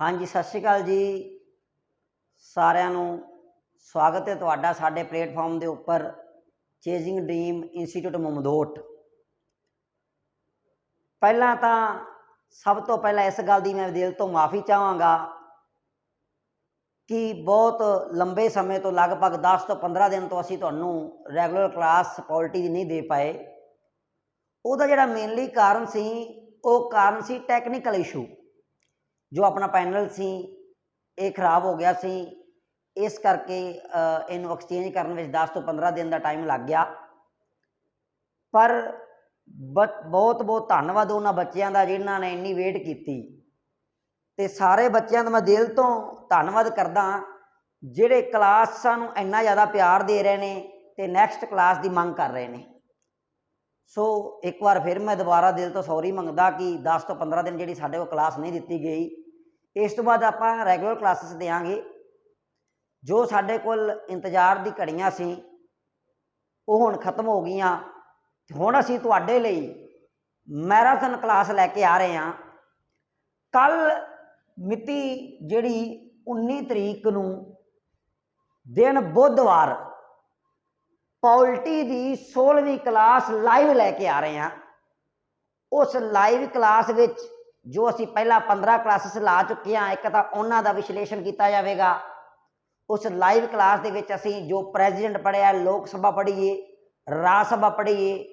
ਹਾਂਜੀ, ਸਤਿ ਸ਼੍ਰੀ ਅਕਾਲ ਜੀ। ਸਾਰਿਆਂ ਨੂੰ ਸਵਾਗਤ ਹੈ ਤੁਹਾਡਾ ਸਾਡੇ ਪਲੇਟਫਾਰਮ ਦੇ ਉੱਪਰ ਚੇਜ਼ਿੰਗ ਡ੍ਰੀਮ ਇੰਸਟੀਚਿਊਟ ਮਮਦੋਟ। ਪਹਿਲਾਂ ਤਾਂ ਸਭ ਤੋਂ ਪਹਿਲਾਂ ਇਸ ਗੱਲ ਦੀ ਮੈਂ ਦਿਲ ਤੋਂ ਮਾਫੀ ਚਾਹਾਂਗਾ ਕਿ ਬਹੁਤ ਲੰਬੇ ਸਮੇਂ ਤੋਂ ਲਗਭਗ 10 ਤੋਂ 15 ਦਿਨ ਤੋਂ ਅਸੀਂ ਤੁਹਾਨੂੰ ਰੈਗੂਲਰ ਕਲਾਸ ਕੁਆਲਿਟੀ ਦੀ ਨਹੀਂ ਦੇ ਪਾਏ। ਉਹਦਾ ਜਿਹੜਾ ਮੇਨਲੀ ਕਾਰਨ ਸੀ, ਉਹ ਕਾਰਨ ਸੀ ਟੈਕਨੀਕਲ ਇਸ਼ੂ। ਜੋ ਆਪਣਾ ਪੈਨਲ ਸੀ, ਇਹ ਖਰਾਬ ਹੋ ਗਿਆ ਸੀ। ਇਸ ਕਰਕੇ ਇਹਨੂੰ ਐਕਸਚੇਂਜ ਕਰਨ ਵਿੱਚ 10 ਤੋਂ 15 ਦਿਨ ਦਾ ਟਾਈਮ ਲੱਗ ਗਿਆ। ਪਰ ਬ- ਬਹੁਤ ਬਹੁਤ ਧੰਨਵਾਦ ਉਹਨਾਂ ਬੱਚਿਆਂ ਦਾ ਜਿਨ੍ਹਾਂ ਨੇ ਇੰਨੀ ਵੇਟ ਕੀਤੀ। ਤੇ ਸਾਰੇ ਬੱਚਿਆਂ ਦਾ ਮੈਂ ਦਿਲ ਤੋਂ ਧੰਨਵਾਦ ਕਰਦਾ ਜਿਹੜੇ ਕਲਾਸਾਂ ਨੂੰ ਇੰਨਾ ਜ਼ਿਆਦਾ ਪਿਆਰ ਦੇ ਰਹੇ ਨੇ ਤੇ ਨੈਕਸਟ ਕਲਾਸ ਦੀ ਮੰਗ ਕਰ ਰਹੇ ਨੇ। ਸੋ ਇੱਕ ਵਾਰ ਫਿਰ ਮੈਂ ਦੁਬਾਰਾ ਦਿਲ ਤੋਂ ਸੌਰੀ ਮੰਗਦਾ ਕਿ 10 ਤੋਂ 15 ਦਿਨ ਜਿਹੜੀ ਸਾਡੇ ਕੋਲ ਕਲਾਸ ਨਹੀਂ ਦਿੱਤੀ ਗਈ ਇਸ ਤੋਂ ਬਾਅਦ ਆਪਾਂ ਰੈਗੂਲਰ ਕਲਾਸਿਸ ਦੇਵਾਂਗੇ ਜੋ ਸਾਡੇ ਕੋਲ ਇੰਤਜ਼ਾਰ ਦੀ ਘੜੀਆਂ ਸੀ, ਉਹ ਹੁਣ ਖਤਮ ਹੋ ਗਈਆਂ। ਹੁਣ ਅਸੀਂ ਤੁਹਾਡੇ ਲਈ ਮੈਰਾਥਨ ਕਲਾਸ ਲੈ ਕੇ ਆ ਰਹੇ ਹਾਂ। ਕੱਲ ਮਿਤੀ ਜਿਹੜੀ 19 ਤਰੀਕ ਨੂੰ ਦਿਨ ਬੁੱਧਵਾਰ ਪੋਲਟੀ ਦੀ 16ਵੀਂ ਕਲਾਸ ਲਾਈਵ ਲੈ ਕੇ ਆ ਰਹੇ ਹਾਂ। ਉਸ ਲਾਈਵ ਕਲਾਸ ਵਿੱਚ ਜੋ ਅਸੀਂ ਪਹਿਲਾਂ 15 ਕਲਾਸਿਸ ਲਾ ਚੁੱਕੇ ਹਾਂ, ਇੱਕ ਤਾਂ ਉਹਨਾਂ ਦਾ ਵਿਸ਼ਲੇਸ਼ਣ ਕੀਤਾ ਜਾਵੇਗਾ। ਉਸ ਲਾਈਵ ਕਲਾਸ ਦੇ ਵਿੱਚ ਅਸੀਂ ਜੋ ਪ੍ਰੈਜ਼ੀਡੈਂਟ ਪੜਿਆ ਲੋਕ ਸਭਾ ਪੜ੍ਹੀਏ, ਰਾਜ ਸਭਾ ਪੜ੍ਹੀਏ,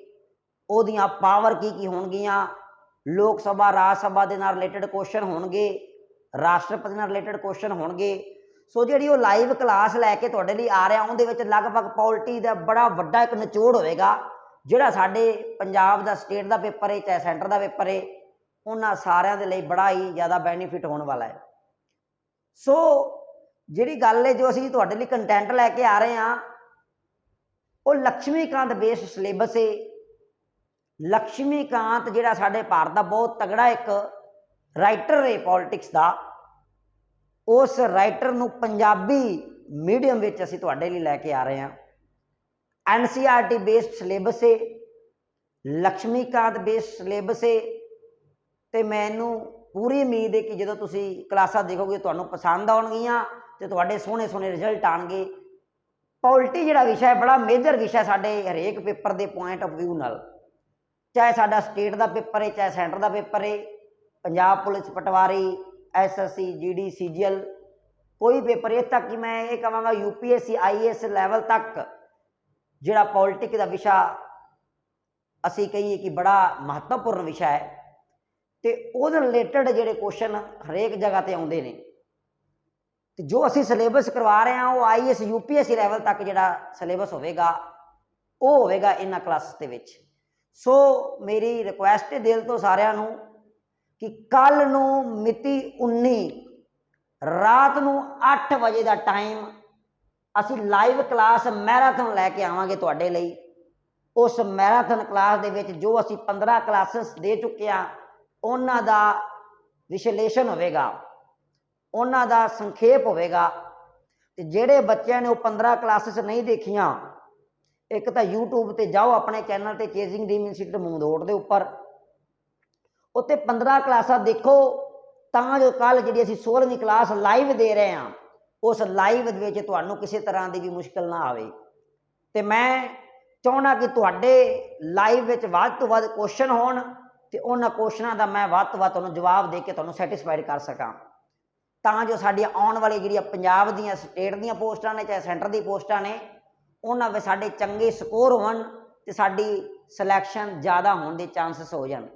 ਉਹਦੀਆਂ ਪਾਵਰ ਕੀ ਕੀ ਹੋਣਗੀਆਂ? ਲੋਕ ਸਭਾ, ਰਾਜ ਸਭਾ ਦੇ ਨਾਲ ਰਿਲੇਟਡ ਕੁਐਸਚਨ ਹੋਣਗੇ, ਰਾਸ਼ਟਰਪਤੀ ਨਾਲ ਰਿਲੇਟਡ ਕੁਐਸਚਨ ਹੋਣਗੇ। ਸੋ ਜਿਹੜੀ ਉਹ ਲਾਈਵ ਕਲਾਸ ਲੈ ਕੇ ਤੁਹਾਡੇ ਲਈ ਆ ਰਿਹਾ, ਉਹਦੇ ਵਿੱਚ ਲਗਭਗ ਪੋਲਿਟੀ ਦਾ ਬੜਾ ਵੱਡਾ ਇੱਕ ਨਿਚੋੜ ਹੋਵੇਗਾ, ਜਿਹੜਾ ਸਾਡੇ ਪੰਜਾਬ ਦਾ ਸਟੇਟ ਦਾ ਪੇਪਰ ਹੈ ਚਾਹੇ ਸੈਂਟਰ ਦਾ ਪੇਪਰ ਹੈ ਉਹਨਾਂ ਸਾਰਿਆਂ ਦੇ ਲਈ ਬੜਾ ਹੀ ਜ਼ਿਆਦਾ ਬੈਨੀਫਿਟ ਹੋਣ ਵਾਲਾ ਹੈ। ਸੋ ਜਿਹੜੀ ਗੱਲ ਹੈ ਜੋ ਅਸੀਂ ਤੁਹਾਡੇ ਲਈ ਕੰਟੈਂਟ ਲੈ ਕੇ ਆ ਰਹੇ ਹਾਂ, ਉਹ ਲక్ష్ਮੀਕਾਂਤ ਬੇਸ ਸਿਲੇਬਸ ਹੈ। ਲక్ష్ਮੀਕਾਂਤ ਜਿਹੜਾ ਸਾਡੇ ਭਾਰਤ ਦਾ ਬਹੁਤ ਤਗੜਾ ਇੱਕ ਰਾਈਟਰ ਹੈ ਪੋਲਿਟਿਕਸ ਦਾ। ਉਸ ਰਾਈਟਰ ਨੂੰ ਪੰਜਾਬੀ ਮੀਡੀਅਮ ਵਿੱਚ ਅਸੀਂ ਤੁਹਾਡੇ ਲਈ ਲੈ ਕੇ ਆ ਰਹੇ ਹਾਂ। ਐਨਸੀਆਰਟੀ ਬੇਸਡ ਸਿਲੇਬਸ ਹੈ। ਲక్ష్ਮੀਕਾਂਤ ਬੇਸਡ ਸਿਲੇਬਸ ਹੈ। ਤੇ ਮੈਨੂੰ ਪੂਰੀ ਉਮੀਦ ਹੈ ਕਿ ਜਦੋਂ ਤੁਸੀਂ ਕਲਾਸਾਂ ਦੇਖੋਗੇ ਤੁਹਾਨੂੰ ਪਸੰਦ ਆਉਣਗੀਆਂ ਤੇ ਤੁਹਾਡੇ ਸੋਹਣੇ ਸੋਹਣੇ ਰਿਜ਼ਲਟ ਆਣਗੇ ਪੋਲਿਟੀ ਜਿਹੜਾ ਵਿਸ਼ਾ ਹੈ, ਬੜਾ ਮੇਜਰ ਵਿਸ਼ਾ ਸਾਡੇ ਹਰੇਕ ਪੇਪਰ ਦੇ ਪੁਆਇੰਟ ਆਫ ਵਿਊ ਨਾਲ। ਚਾਹੇ ਸਾਡਾ ਸਟੇਟ ਦਾ ਪੇਪਰ ਹੈ, ਚਾਹੇ ਸੈਂਟਰ ਦਾ ਪੇਪਰ ਹੈ, Punjab police patwari SSC GD CGL ਕੋਈ ਪੇਪਰ ਇਹ ਤੱਕ ਕਿ ਮੈਂ ਇਹ ਕਹਾਂਗਾ ਯੂਪੀਐਸਸੀ ਆਈਏਐਸ ਲੈਵਲ ਤੱਕ ਜਿਹੜਾ ਪੋਲਿਟਿਕ ਦਾ ਵਿਸ਼ਾ ਅਸੀਂ ਕਹੀਏ ਕਿ ਬੜਾ ਮਹੱਤਵਪੂਰਨ ਵਿਸ਼ਾ ਹੈ। ਤੇ ਉਹਦੇ ਰਿਲੇਟਡ ਜਿਹੜੇ ਕੁਐਸਚਨ ਹਰੇਕ ਜਗ੍ਹਾ ਤੇ ਆਉਂਦੇ ਨੇ। ਤੇ ਜੋ ਅਸੀਂ ਸਿਲੇਬਸ ਕਰਵਾ ਰਹੇ ਹਾਂ, ਉਹ ਆਈਐਸ ਯੂਪੀਐਸਸੀ ਲੈਵਲ ਤੱਕ ਜਿਹੜਾ ਸਿਲੇਬਸ ਹੋਵੇਗਾ, ਉਹ ਹੋਵੇਗਾ ਇਹਨਾਂ ਕਲਾਸ ਦੇ ਵਿੱਚ। ਸੋ ਮੇਰੀ ਰਿਕੁਐਸਟ ਹੈ ਦਿਲ ਤੋਂ ਸਾਰਿਆਂ ਨੂੰ ਕਿ ਕੱਲ ਨੂੰ ਮਿਤੀ 19 ਰਾਤ ਨੂੰ 8 ਵਜੇ ਦਾ ਟਾਈਮ ਅਸੀਂ ਲਾਈਵ ਕਲਾਸ ਮੈਰਾਥਨ ਲੈ ਕੇ ਆਵਾਂਗੇ ਤੁਹਾਡੇ ਲਈ। ਉਸ ਮੈਰਾਥਨ ਕਲਾਸ ਦੇ ਵਿੱਚ ਜੋ ਅਸੀਂ 15 ਕਲਾਸਿਸ ਦੇ ਚੁੱਕੇ ਹਾਂ ਉਹਨਾਂ ਦਾ ਵਿਸ਼ਲੇਸ਼ਣ ਹੋਵੇਗਾ, ਉਹਨਾਂ ਦਾ ਸੰਖੇਪ ਹੋਵੇਗਾ। ਤੇ ਜਿਹੜੇ ਬੱਚਿਆਂ ਨੇ ਉਹ 15 ਕਲਾਸਿਸ ਨਹੀਂ ਦੇਖੀਆਂ, ਇੱਕ ਤਾਂ YouTube ਤੇ ਜਾਓ ਆਪਣੇ ਚੈਨਲ ਤੇ ਚੇਜ਼ਿੰਗ ਡ੍ਰੀਮ ਇੰਸਟੀਟਿਊਟ ਮਮਦੋਟ ਦੇ ਉੱਪਰ। ਉੱਤੇ 15 ਕਲਾਸਾਂ ਦੇਖੋ, ਤਾਂ ਜੋ ਕੱਲ ਜਿਹੜੀ ਅਸੀਂ 16ਵੀਂ ਕਲਾਸ ਲਾਈਵ ਦੇ ਰਹੇ ਹਾਂ, ਉਸ ਲਾਈਵ ਦੇ ਵਿੱਚ ਤੁਹਾਨੂੰ ਕਿਸੇ ਤਰ੍ਹਾਂ ਦੀ ਵੀ ਮੁਸ਼ਕਲ ਨਾ ਆਵੇ। ਤੇ ਮੈਂ ਚਾਹਣਾ ਕਿ ਤੁਹਾਡੇ ਲਾਈਵ ਵਿੱਚ ਵੱਧ ਤੋਂ ਵੱਧ ਕੁਐਸਚਨ ਹੋਣ ਤੇ ਉਹਨਾਂ ਕੁਐਸਚਨਾਂ ਦਾ ਮੈਂ ਵੱਧ ਤੋਂ ਵੱਧ ਤੁਹਾਨੂੰ ਜਵਾਬ ਦੇ ਕੇ ਤੁਹਾਨੂੰ ਸੈਟੀਸਫਾਈਡ ਕਰ ਸਕਾਂ। ਤਾਂ ਜੋ ਸਾਡੀਆਂ ਆਉਣ ਵਾਲੀ ਜਿਹੜੀਆਂ ਪੰਜਾਬ ਦੀਆਂ ਸਟੇਟ ਦੀਆਂ ਪੋਸਟਾਂ ਨੇ, ਚਾਹੇ ਸੈਂਟਰ ਦੀ ਪੋਸਟਾਂ ਨੇ, ਉਹਨਾਂ ਵਿੱਚ ਸਾਡੇ ਚੰਗੇ ਸਕੋਰ ਹੋਣ ਤੇ ਸਾਡੀ ਸਿਲੈਕਸ਼ਨ ਜ਼ਿਆਦਾ ਹੋਣ ਦੇ ਚਾਂਸਸ ਹੋ ਜਾਣ।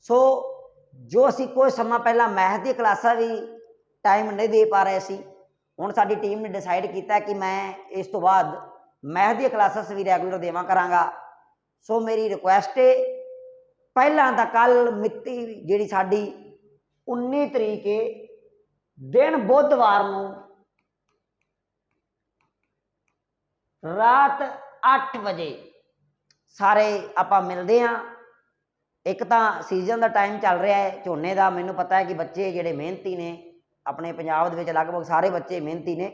ਸੋ ਜੋ ਅਸੀਂ ਕੋਈ ਸਮਾਂ ਪਹਿਲਾਂ ਮੈਥ ਦੀ ਕਲਾਸਾਂ ਵੀ ਟਾਈਮ ਨਹੀਂ ਦੇ ਪਾ ਰਹੇ ਸੀ, ਹੁਣ ਸਾਡੀ ਟੀਮ ਨੇ ਡਿਸਾਈਡ ਕੀਤਾ ਕਿ ਮੈਂ ਇਸ ਤੋਂ ਬਾਅਦ ਮੈਥ ਦੀਆਂ ਕਲਾਸਾਂ ਵੀ ਰੈਗੂਲਰ ਦੇਵਾਂ ਕਰਾਂਗਾ। ਸੋ ਮੇਰੀ ਰਿਕੁਐਸਟ ਹੈ ਪਹਿਲਾਂ ਤਾਂ ਕੱਲ ਮਿਤੀ ਜਿਹੜੀ ਸਾਡੀ 19 ਤਰੀਕ ਹੈ ਦਿਨ ਬੁੱਧਵਾਰ ਨੂੰ ਰਾਤ 8 ਵਜੇ ਸਾਰੇ ਆਪਾਂ ਮਿਲਦੇ ਹਾਂ ਇੱਕ ਤਾਂ ਸੀਜ਼ਨ ਦਾ ਟਾਈਮ ਚੱਲ ਰਿਹਾ ਹੈ ਝੋਨੇ ਦਾ। ਮੈਨੂੰ ਪਤਾ ਹੈ ਕਿ ਬੱਚੇ ਜਿਹੜੇ ਮਿਹਨਤੀ ਨੇ, ਆਪਣੇ ਪੰਜਾਬ ਦੇ ਵਿੱਚ ਲਗਭਗ ਸਾਰੇ ਬੱਚੇ ਮਿਹਨਤੀ ਨੇ,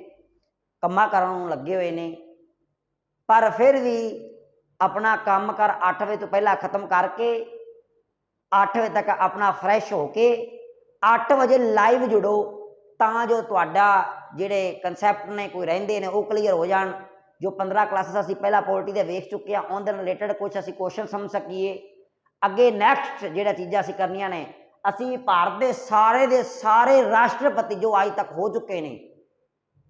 ਕੰਮਾਂ ਕਰਨ ਨੂੰ ਲੱਗੇ ਹੋਏ ਨੇ। ਪਰ ਫਿਰ ਵੀ ਆਪਣਾ ਕੰਮ ਕਰ 8 ਵਜੇ ਤੋਂ ਪਹਿਲਾਂ ਖਤਮ ਕਰਕੇ 8 ਵਜੇ ਤੱਕ ਆਪਣਾ ਫਰੈਸ਼ ਹੋ ਕੇ 8 ਵਜੇ ਲਾਈਵ ਜੁੜੋ, ਤਾਂ ਜੋ ਤੁਹਾਡਾ ਜਿਹੜੇ ਕਨਸੈਪਟ ਨੇ, ਕੋਈ ਰਹਿੰਦੇ ਨੇ, ਉਹ ਕਲੀਅਰ ਹੋ ਜਾਣ। ਜੋ 15 ਕਲਾਸਿਸ ਅਸੀਂ ਪਹਿਲਾਂ ਪੋਲਿਟੀ ਦੇ ਵੇਖ ਚੁੱਕੇ ਆ ਉਹਦੇ ਨਾਲ ਰਿਲੇਟਡ ਕੁਝ ਅਸੀਂ ਕੁਐਸਚਨ ਸਮਝ ਸਕੀਏ। ਅੱਗੇ ਨੈਕਸਟ ਜਿਹੜਾ ਚੀਜ਼ਾਂ ਅਸੀਂ ਕਰਨੀਆਂ ਨੇ, ਅਸੀਂ ਭਾਰਤ ਦੇ ਸਾਰੇ ਦੇ ਸਾਰੇ ਰਾਸ਼ਟਰਪਤੀ ਜੋ ਅੱਜ ਤੱਕ ਹੋ ਚੁੱਕੇ ਨੇ,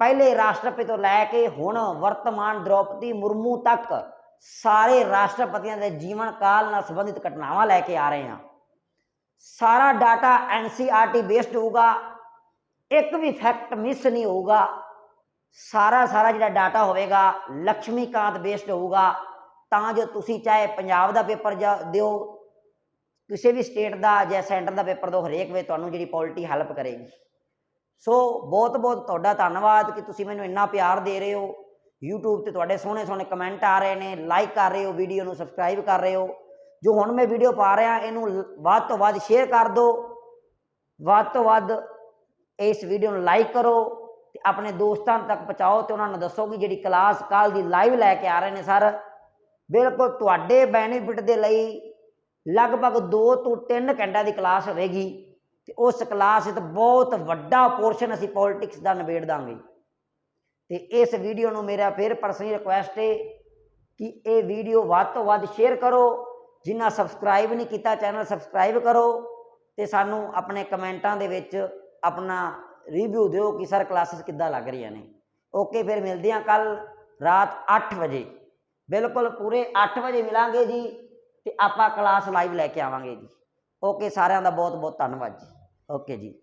ਪਹਿਲੇ ਰਾਸ਼ਟਰਪਤੀ ਤੋਂ ਲੈ ਕੇ ਹੁਣ ਵਰਤਮਾਨ ਦ੍ਰੋਪਦੀ ਮੁਰਮੂ ਤੱਕ ਸਾਰੇ ਰਾਸ਼ਟਰਪਤੀਆਂ ਦੇ ਜੀਵਨ ਕਾਲ ਨਾਲ ਸੰਬੰਧਿਤ ਘਟਨਾਵਾਂ ਲੈ ਕੇ ਆ ਰਹੇ ਹਾਂ। ਸਾਰਾ ਡਾਟਾ ਐਨਸੀਆਰਟੀ ਬੇਸਡ ਹੋਊਗਾ। ਇੱਕ ਵੀ ਫੈਕਟ ਮਿਸ ਨਹੀਂ ਹੋਊਗਾ। ਸਾਰਾ ਸਾਰਾ ਜਿਹੜਾ ਡਾਟਾ ਹੋਵੇਗਾ ਲక్ష్ਮੀਕਾਂਤ ਬੇਸਡ ਹੋਊਗਾ। ਤਾਂ ਜੋ ਤੁਸੀਂ ਚਾਹੇ ਪੰਜਾਬ ਦਾ ਪੇਪਰ ਦਿਓ, ਕਿਸੇ ਵੀ ਸਟੇਟ ਦਾ ਜਾਂ ਸੈਂਟਰ ਦਾ ਪੇਪਰ ਦਿਓ, ਹਰੇਕ ਵੇ ਤੁਹਾਨੂੰ ਜਿਹੜੀ ਪੋਲਿਟੀ ਹੈਲਪ ਕਰੇਗੀ। ਸੋ ਬਹੁਤ ਬਹੁਤ ਤੁਹਾਡਾ ਧੰਨਵਾਦ ਕਿ ਤੁਸੀਂ ਮੈਨੂੰ ਇੰਨਾ ਪਿਆਰ ਦੇ ਰਹੇ ਹੋ। YouTube ਤੇ ਤੁਹਾਡੇ ਸੋਹਣੇ ਸੋਹਣੇ ਕਮੈਂਟ ਆ ਰਹੇ ਨੇ ਲਾਈਕ ਕਰ ਰਹੇ ਹੋ ਵੀਡੀਓ ਨੂੰ ਸਬਸਕ੍ਰਾਈਬ ਕਰ ਰਹੇ ਹੋ। ਜੋ ਹੁਣ ਮੈਂ ਵੀਡੀਓ ਪਾ ਰਿਹਾ, ਇਹਨੂੰ ਲ- ਵੱਧ ਤੋਂ ਵੱਧ ਸ਼ੇਅਰ ਕਰ ਦਿਓ। ਵੱਧ ਤੋਂ ਵੱਧ ਇਸ ਵੀਡੀਓ ਨੂੰ ਲਾਈਕ ਕਰੋ ਤੇ ਆਪਣੇ ਦੋਸਤਾਂ ਤੱਕ ਪਹੁੰਚਾਓ ਤੇ ਉਹਨਾਂ ਨੂੰ ਦੱਸੋ ਕਿ ਜਿਹੜੀ ਕਲਾਸ ਕੱਲ ਦੀ ਲਾਈਵ ਲੈ ਕੇ ਆ ਰਹੇ ਨੇ ਸਰ। ਬਿਲਕੁਲ ਤੁਹਾਡੇ ਬੈਨੀਫਿਟ ਦੇ ਲਈ ਲਗਭਗ 2 ਤੋਂ 3 ਘੰਟਿਆਂ ਦੀ ਕਲਾਸ ਹੋਵੇਗੀ ਤੇ ਉਸ ਕਲਾਸ ਵਿੱਚ ਬਹੁਤ ਵੱਡਾ ਪੋਰਸ਼ਨ ਅਸੀਂ ਪੋਲਿਟਿਕਸ ਦਾ ਨਿਬੇੜ ਦਾਂਗੇ। ਤੇ ਇਸ ਵੀਡੀਓ ਨੂੰ ਮੇਰਾ ਫਿਰ ਪਰਸਨਲੀ ਰਿਕੁਐਸਟ ਹੈ ਕਿ ਇਹ ਵੀਡੀਓ ਵੱਧ ਤੋਂ ਵੱਧ ਸ਼ੇਅਰ ਕਰੋ ਜਿਨ੍ਹਾਂ ਸਬਸਕ੍ਰਾਈਬ ਨਹੀਂ ਕੀਤਾ ਚੈਨਲ ਸਬਸਕ੍ਰਾਈਬ ਕਰੋ ਤੇ ਸਾਨੂੰ ਆਪਣੇ ਕਮੈਂਟਾਂ ਦੇ ਵਿੱਚ ਆਪਣਾ ਰਿਵਿਊ ਦਿਓ ਕਿ ਸਰ ਕਲਾਸਿਸ ਕਿੱਦਾਂ ਲੱਗ ਰਹੀਆਂ ਨੇ। ਓਕੇ ਫਿਰ ਮਿਲਦੇ ਹਾਂ ਕੱਲ ਰਾਤ 8 ਵਜੇ। ਬਿਲਕੁਲ ਪੂਰੇ 8 ਵਜੇ ਮਿਲਾਂਗੇ ਜੀ ਤੇ ਆਪਾਂ ਕਲਾਸ ਲਾਈਵ ਲੈ ਕੇ ਆਵਾਂਗੇ ਜੀ। ਓਕੇ ਸਾਰਿਆਂ ਦਾ ਬਹੁਤ ਬਹੁਤ ਧੰਨਵਾਦ ਜੀ। ਓਕੇ ਜੀ।